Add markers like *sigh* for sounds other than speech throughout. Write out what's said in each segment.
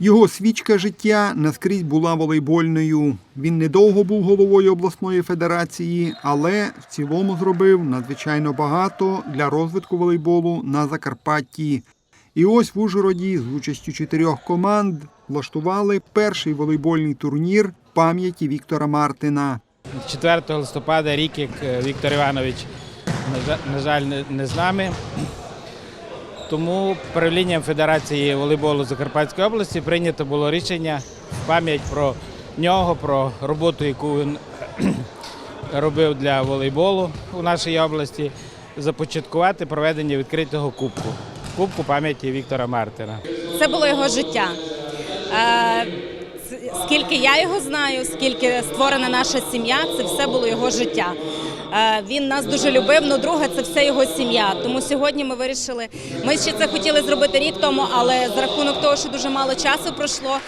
Його свічка життя наскрізь була волейбольною. Він недовго був головою обласної федерації, але в цілому зробив надзвичайно багато для розвитку волейболу на Закарпатті. І ось в Ужгороді з участю чотирьох команд влаштували перший волейбольний турнір пам'яті Віктора Мартина. 4 листопада рік, як е, Віктор Іванович, на жаль- не з нами. Тому правлінням Федерації волейболу Закарпатської області прийнято було рішення в пам'ять про нього, про роботу, яку він *clears throat* робив для волейболу у нашій області, започаткувати проведення відкритого кубку. Кубку пам'яті Віктора Мартина. Це було його життя. Е, Скільки я його знаю, скільки створена наша сім'я, це все було його життя. Е, Він нас дуже любив. Ну, друге, це все його сім'я. Тому сьогодні ми вирішили. Ми ще це хотіли зробити рік тому, але за рахунок того, що дуже мало часу пройшло,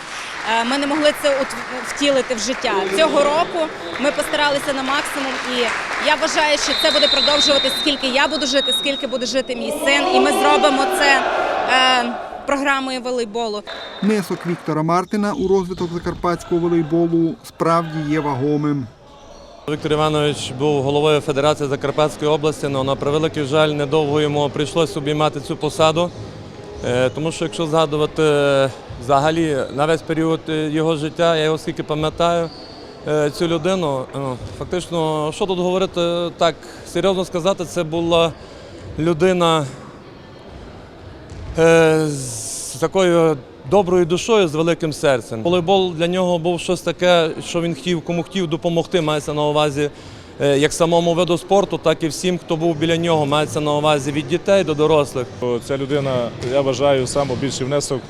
е, ми не могли це втілити в життя. Цього року ми постаралися на максимум, і я вважаю, що це буде продовжуватися, скільки я буду жити, скільки буде жити мій син, і ми зробимо це. е, Програмою волейболу Внесок Віктора Мартина у розвиток закарпатського волейболу справді є вагомим. Віктор Іванович був головою Федерації Закарпатської області, але на превеликий жаль, недовго йому прийшлося обіймати цю посаду. Е, Тому що якщо згадувати е, взагалі на весь період е, його життя, я його скільки пам'ятаю, цю людину, ну, фактично, що тут говорити, так серйозно сказати, це була людина з такою доброю душою, з великим серцем. Волейбол для нього був щось таке, що він хотів, кому хотів допомогти, мається на увазі е, як самому виду спорту, так і всім, хто був біля нього, мається на увазі від дітей до дорослих. Ця людина, я вважаю, найбільший внесок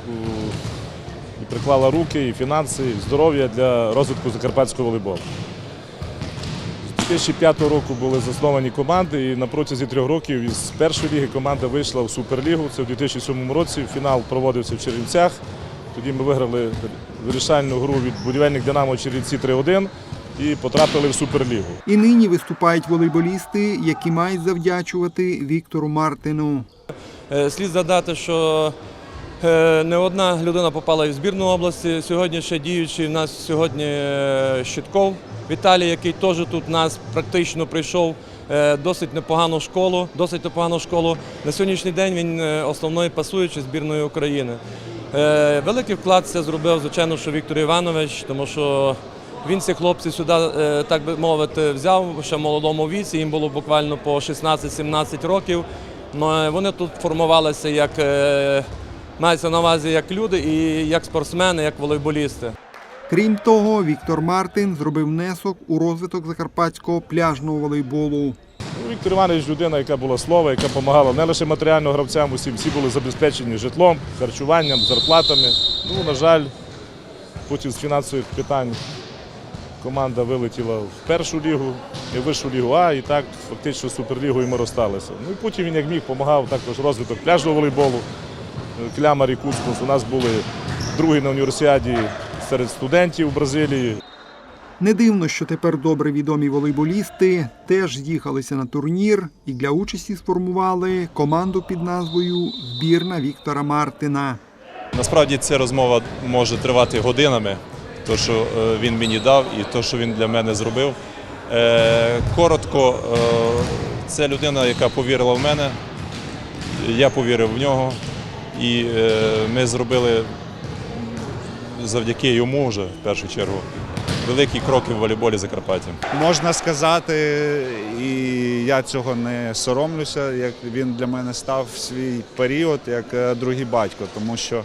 приклала руки, і фінанси, і здоров'я для розвитку закарпатського волейболу. З 2005 року були засновані команди, і на протязі трьох років із першої ліги команда вийшла в Суперлігу. Це в 2007 році. Фінал проводився в Чернівцях. Тоді ми виграли вирішальну гру від будівельник Динамо Чернівці 3-1 і потрапили в Суперлігу. І нині виступають волейболісти, які мають завдячувати Віктору Мартину. Е, Слід згадати, що не одна людина попала і в збірну області. Сьогодні ще діючий в нас сьогодні е, Щитков Віталій, який теж тут в нас практично прийшов е, досить непогану школу. Досить непогану школу. На сьогоднішній день він е, основний пасуючий збірної України. Е, Великий вклад це зробив, звичайно, що Віктор Іванович, тому що він цих хлопців сюди, е, так би мовити, взяв ще в молодому віці. Їм було буквально по 16-17 років. Ну, е, Вони тут формувалися як е, мається на увазі як люди і як спортсмени, як волейболісти. Крім того, Віктор Мартин зробив внесок у розвиток закарпатського пляжного волейболу. Ну, Віктор Іванович людина, яка була слова, яка допомагала не лише матеріально гравцям, усім всі були забезпечені житлом, харчуванням, зарплатами. Ну, на жаль, потім з фінансових питань команда вилетіла в першу лігу, і в вищу лігу А, і так фактично з суперлігою ми розсталися. Ну і потім він як міг допомагав також розвиток пляжного волейболу. Клямар і Кускус у нас були другі на універсіаді серед студентів в Бразилії. Не дивно, що тепер добре відомі волейболісти теж з'їхалися на турнір і для участі сформували команду під назвою Збірна Віктора Мартина. Насправді ця розмова може тривати годинами, то що е, він мені дав і то, що він для мене зробив. Е, Коротко, е, це людина, яка повірила в мене, я повірив в нього, і е, ми зробили завдяки йому вже в першу чергу великі кроки в волейболі Закарпаття. Можна сказати, і я цього не соромлюся, як він для мене став в свій період як е, другий батько, тому що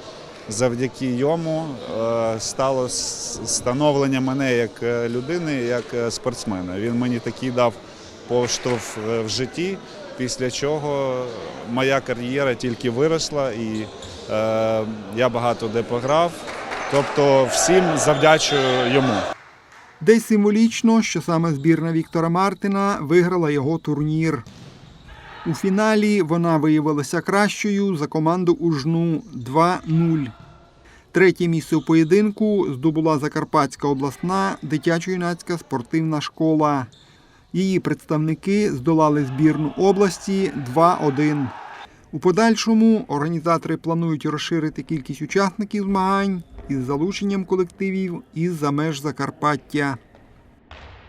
завдяки йому е, стало становлення мене як людини, як спортсмена. Він мені такий дав поштовх в житті, після чого моя кар'єра тільки виросла і е, я багато де пограв. Тобто всім завдячую йому. Десь символічно, що саме збірна Віктора Мартина виграла його турнір. У фіналі вона виявилася кращою за команду Ужну 2-0. Третє місце у поєдинку здобула Закарпатська обласна дитячо-юнацька спортивна школа. Її представники здолали збірну області 2-1. У подальшому організатори планують розширити кількість учасників змагань із залученням колективів із-за меж Закарпаття.